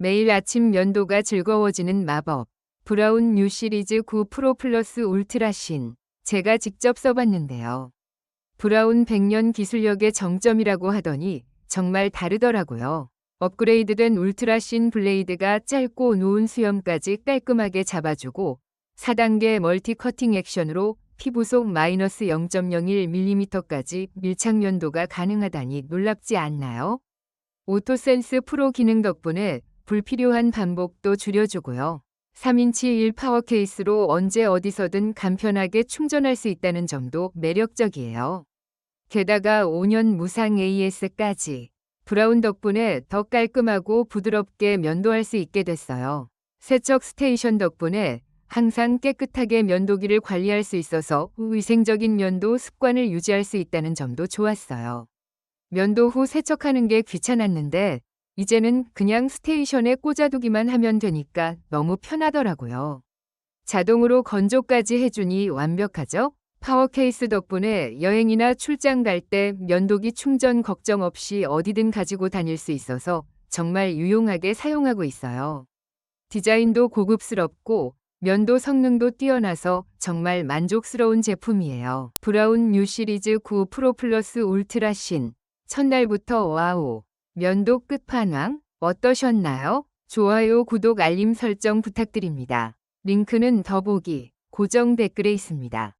매일 아침 면도가 즐거워지는 마법. 브라운 뉴 시리즈 9 프로 플러스 울트라 신. 제가 직접 써봤는데요. 브라운 100년 기술력의 정점이라고 하더니 정말 다르더라고요. 업그레이드된 울트라 신 블레이드가 짧고 노은 수염까지 깔끔하게 잡아주고 4단계 멀티 커팅 액션으로 피부 속 마이너스 0.01mm까지 밀착 면도가 가능하다니 놀랍지 않나요? 오토센스 프로 기능 덕분에 불필요한 반복도 줄여주고요. 3인치 1 파워 케이스로 언제 어디서든 간편하게 충전할 수 있다는 점도 매력적이에요. 게다가 5년 무상 AS까지 브라운 덕분에 더 깔끔하고 부드럽게 면도할 수 있게 됐어요. 세척 스테이션 덕분에 항상 깨끗하게 면도기를 관리할 수 있어서 위생적인 면도 습관을 유지할 수 있다는 점도 좋았어요. 면도 후 세척하는 게 귀찮았는데 이제는 그냥 스테이션에 꽂아두기만 하면 되니까 너무 편하더라고요. 자동으로 건조까지 해주니 완벽하죠? 파워 케이스 덕분에 여행이나 출장 갈 때 면도기 충전 걱정 없이 어디든 가지고 다닐 수 있어서 정말 유용하게 사용하고 있어요. 디자인도 고급스럽고 면도 성능도 뛰어나서 정말 만족스러운 제품이에요. 브라운 뉴 시리즈 9 프로 플러스 울트라 신. 첫날부터 와우. 면도 끝판왕 어떠셨나요? 좋아요, 구독, 알림 설정 부탁드립니다. 링크는 더보기, 고정 댓글에 있습니다.